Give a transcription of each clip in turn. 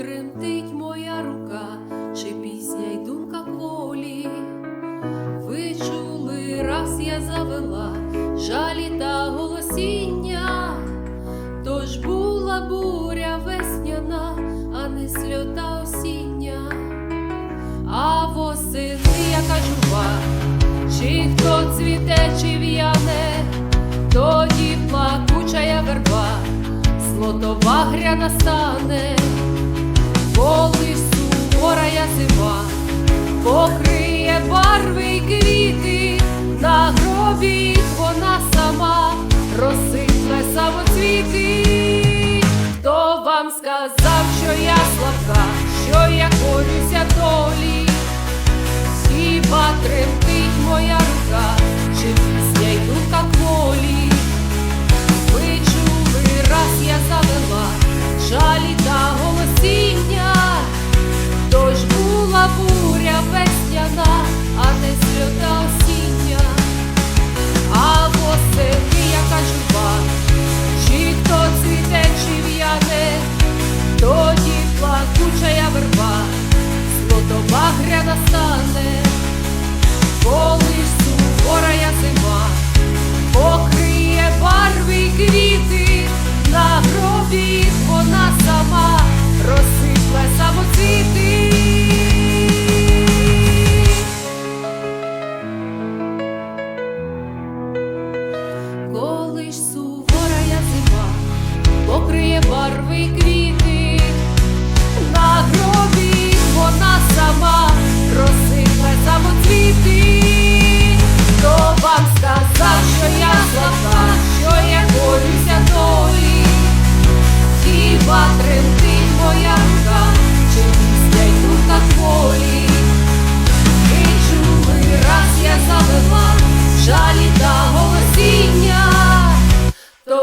тремтить моя рука, чи пісня й думка кволі. Ви чули, раз я завела жалі та голосіння, тож була буря весняна, а не сльота осіння, а восени яка жува, чи хто цвіте, чи в'яне, тоді плакуча я верба. злотова гряна стане зима покриє барви й квіти, на гробі вона сама розсипле самоцвіти, хто вам сказав, що я слабка, що я колюся долі, хіба тремтить моя рука. настане, коли суворая зима, покриє барви квіти, на гробі вона сама розсипле самоцвіти. Коли ж суворая зима, покриє барви квіти.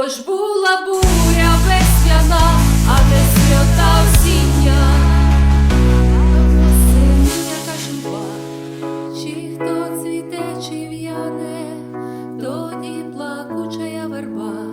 ж була буря весняна, а не свята осіння. Синя кашуба, чи хто цвіте, чи в'яне, тоді плакучая верба.